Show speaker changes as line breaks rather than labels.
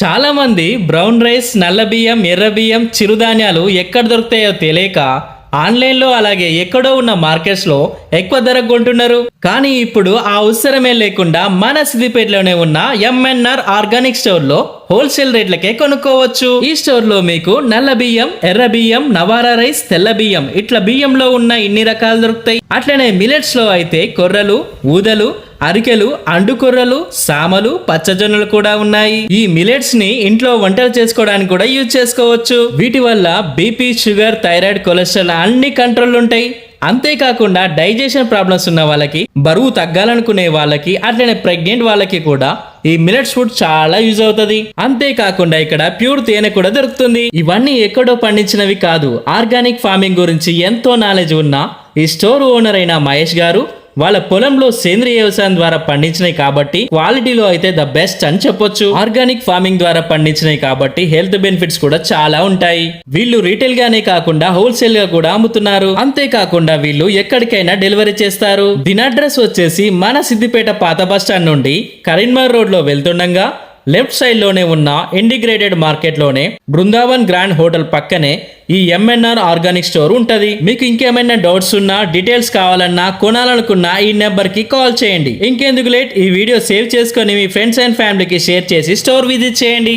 చాలామంది brown rice నల్ల బియ్యం ఎర్ర బియ్యం చిరుధాన్యాలు ఎక్కడ దొరుకుతాయో తెలియక ఆన్లైన్లో అలాగే ఎక్కడో ఉన్న మార్కెట్స్లో ఎక్కువ ధర కొంటున్నారు. కానీ ఇప్పుడు ఆ అవసరమే లేకుండా మన సిద్దిపేటలోనే ఉన్న ఎంఎన్ఆర్ ఆర్గానిక్ స్టోర్లో హోల్సేల్ రేట్లకే కొనుక్కోవచ్చు. ఈ స్టోర్లో మీకు నల్ల బియ్యం ఎర్ర బియ్యం నవారా రైస్ తెల్ల బియ్యం ఇట్లా బియ్యంలో ఉన్న ఇన్ని రకాలు దొరుకుతాయి. అట్లనే మిలెట్స్లో అయితే కొర్రలు ఊదలు అరికెలు అండుకొర్రలు సామలు పచ్చజొన్నలు కూడా ఉన్నాయి. ఈ మిలెట్స్ని ఇంట్లో వంటలు చేసుకోవడానికి కూడా యూజ్ చేసుకోవచ్చు. వీటి వల్ల బీపీ షుగర్ థైరాయిడ్ కొలెస్ట్రాల్ అన్ని కంట్రోల్ ఉంటాయి. అంతేకాకుండా డైజెషన్ ప్రాబ్లమ్స్ ఉన్న వాళ్ళకి బరువు తగ్గాలనుకునే వాళ్ళకి అట్లనే ప్రెగ్నెంట్ వాళ్ళకి కూడా ఈ మిలెట్స్ ఫుడ్ చాలా యూజ్ అవుతుంది. అంతేకాకుండా ఇక్కడ ప్యూర్ తేనె కూడా దొరుకుతుంది. ఇవన్నీ ఎక్కడో పండించినవి కాదు. ఆర్గానిక్ ఫార్మింగ్ గురించి ఎంతో నాలెడ్జ్ ఉన్న ఈ స్టోర్ ఓనర్ అయిన మహేష్ గారు వాళ్ళ పొలంలో సేంద్రియ వ్యవసాయం ద్వారా పండించినాయి కాబట్టి క్వాలిటీలో అయితే ద బెస్ట్ అని చెప్పొచ్చు. ఆర్గానిక్ ఫార్మింగ్ ద్వారా పండించినాయి కాబట్టి హెల్త్ బెనిఫిట్స్ కూడా చాలా ఉంటాయి. వీళ్ళు రీటైల్ గానే కాకుండా హోల్సేల్గా కూడా అమ్ముతున్నారు. అంతేకాకుండా వీళ్ళు ఎక్కడికైనా డెలివరీ చేస్తారు. దీని అడ్రస్ వచ్చేసి మన సిద్దిపేట పాత బస్ స్టాండ్ నుండి కరీంనగర్ రోడ్లో వెళ్తుండగా లెఫ్ట్ సైడ్లోనే ఉన్న ఇంటిగ్రేటెడ్ మార్కెట్లోనే బృందావన్ గ్రాండ్ హోటల్ పక్కనే ఈ ఎంఎన్ఆర్ ఆర్గానిక్ స్టోర్ ఉంటుంది. మీకు ఇంకేమైనా డౌట్స్ ఉన్నా డీటెయిల్స్ కావాలన్నా కొనాలనుకున్నా ఈ నెంబర్కి కాల్ చేయండి. ఇంకెందుకు లేట్? ఈ వీడియో సేవ్ చేసుకొని మీ ఫ్రెండ్స్ అండ్ ఫ్యామిలీకి షేర్ చేసి స్టోర్ విజిట్ చేయండి.